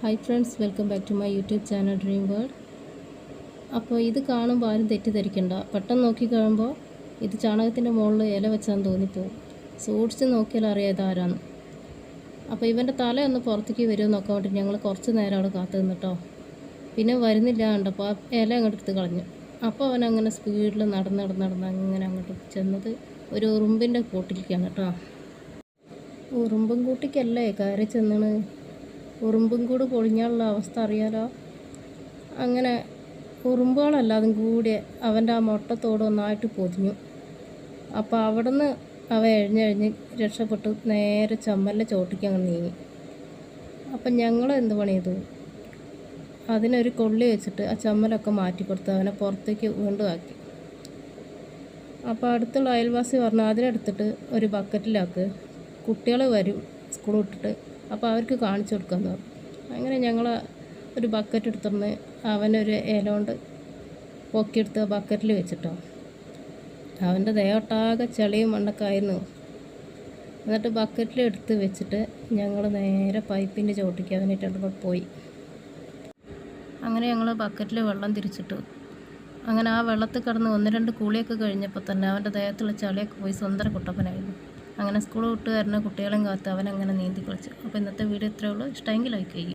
Hi friends welcome back to my YouTube channel dream world അപ്പോൾ ഇത് കാണുമ്പോൾ ആരും തെറ്റിദ്ധരിക്കണ്ട. പെട്ടെന്ന് നോക്കി കഴിയുമ്പോൾ ഇത് ചാണകത്തിന്റെ മുകളിൽ ഇല വെച്ചാന്ന് തോന്നിപ്പോവും. സൂക്ഷിച്ച് നോക്കിയാൽ അറിയാം ഇതാരാന്ന് അപ്പോൾ ഇവന്റെ തല ഒന്ന് പുറത്തേക്ക് വരുമെന്ന് നോക്കാൻ വേണ്ടി ഞങ്ങൾ കുറച്ച് നേരം അവിടെ കാത്തു നിന്നിട്ടോ പിന്നെ വരുന്നില്ല കണ്ടപ്പോൾ ആ ഇല അങ്ങോട്ട് എടുത്ത് കളഞ്ഞു. അപ്പോൾ അവൻ അങ്ങനെ സ്പീഡിൽ നടന്ന് നടന്ന് നടന്ന് അങ്ങനെ അങ്ങോട്ട് ചെന്നത് ഒരു ഉറുമ്പിന്റെ കൂട്ടിലേക്കാണ് കേട്ടോ ഉറുമ്പും കൂട്ടിക്കല്ലേ കയറി ചെന്നാണ്? ഉറുമ്പും കൂടെ പൊളിഞ്ഞാലുള്ള അവസ്ഥ അറിയാലോ? അങ്ങനെ ഉറുമ്പുകളല്ലാതും കൂടി അവന്റെ ആ മുട്ടത്തോട് ഒന്നായിട്ട് പൊതിഞ്ഞു. അപ്പോൾ അവിടെ നിന്ന് അവ എഴിഞ്ഞഴിഞ്ഞ് രക്ഷപ്പെട്ട് നേരെ ചമ്മലിന്റെ ചോട്ടിക്ക് അങ്ങ് നീങ്ങി. അപ്പം ഞങ്ങൾ എന്ത് പണി ചെയ്തു? അതിനൊരു കൊള്ളി വെച്ചിട്ട് ആ ചമ്മലൊക്കെ മാറ്റി കൊടുത്ത് അവനെ പുറത്തേക്ക് വീണ്ടുമാക്കി അപ്പോൾ അടുത്തുള്ള അയൽവാസി പറഞ്ഞു അതിനെടുത്തിട്ട് ഒരു ബക്കറ്റിലാക്ക് കുട്ടികൾ വരും സ്കൂൾ വിട്ടിട്ട് അപ്പോൾ അവർക്ക് കാണിച്ചു കൊടുക്കുന്നു. അങ്ങനെ ഞങ്ങൾ ഒരു ബക്കറ്റ് എടുത്തിരുന്ന് അവനൊരു ഇല കൊണ്ട് പൊക്കിയെടുത്ത് ബക്കറ്റിൽ വെച്ചിട്ടോ. അവന്റെ ദേഹട്ടാകെ ചെളിയും മണ്ണൊക്കെ ആയിരുന്നു. എന്നിട്ട് ബക്കറ്റിൽ എടുത്ത് വെച്ചിട്ട് ഞങ്ങൾ നേരെ പൈപ്പിന്റെ ചോട്ടിക്ക് അവനിട്ടുണ്ട് പോയി. അങ്ങനെ ഞങ്ങൾ ബക്കറ്റിൽ വെള്ളം തിരിച്ചിട്ടു. അങ്ങനെ ആ വെള്ളത്തിൽ കിടന്ന് ഒന്ന് രണ്ട് കുളിയൊക്കെ കഴിഞ്ഞപ്പോൾ തന്നെ അവന്റെ ദേഹത്തുള്ള ചളിയൊക്കെ പോയി. സുന്ദര കുട്ടപ്പനായിരുന്നു. അങ്ങനെ സ്കൂൾ വിട്ട് വരുന്ന കുട്ടികളെയും കാത്ത് അവൻ അങ്ങനെ നീന്തി കളിച്ചു. അപ്പോൾ ഇന്നത്തെ വീഡിയോ ഇത്രയേ ഉള്ളൂ. ഇഷ്ടമെങ്കിൽ ലൈക്ക് ചെയ്യും